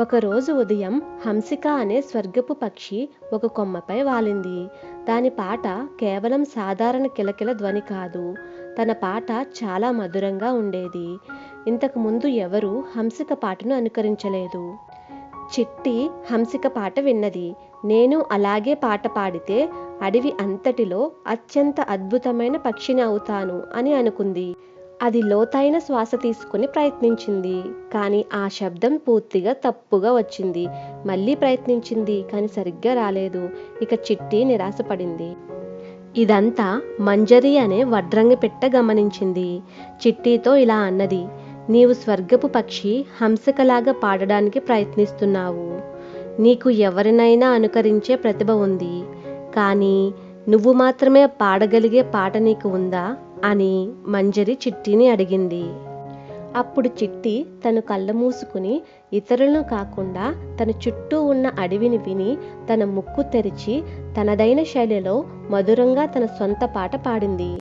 ఒకరోజు ఉదయం హంసిక అనే స్వర్గపు పక్షి ఒక కొమ్మపై వాలింది. దాని పాట కేవలం సాధారణ కిలకిల ధ్వని కాదు. తన పాట చాలా మధురంగా ఉండేది. ఇంతకు ముందు ఎవరూ హంసిక పాటను అనుకరించలేదు. చిట్టి హంసిక పాట విన్నది. నేను అలాగే పాట పాడితే అడవి అంతటిలో అత్యంత అద్భుతమైన పక్షిని అవుతాను అని అనుకుంది. అది లోతైన శ్వాస తీసుకుని ప్రయత్నించింది. కానీ ఆ శబ్దం పూర్తిగా తప్పుగా వచ్చింది. మళ్ళీ ప్రయత్నించింది. కానీ సరిగ్గా రాలేదు. ఇక చిట్టి నిరాశపడింది. ఇదంతా మంజరి అనే వడ్రంగి పిట్ట గమనించింది. చిట్టితో ఇలా అన్నది. నీవు స్వర్గపు పక్షి హంసకలాగా పాడడానికి ప్రయత్నిస్తున్నావు. నీకు ఎవరినైనా అనుకరించే ప్రతిభ ఉంది. కానీ నువ్వు మాత్రమే పాడగలిగే పాట నీకు ఉందా? అని మంజరి చిట్టిని అడిగింది. అప్పుడు చిట్టి తను కళ్ళ మూసుకుని ఇతరులను కాకుండా తన చుట్టూ ఉన్న అడవిని విని తన ముక్కు తెరిచి తనదైన శైలిలో మధురంగా తన సొంత పాట పాడింది.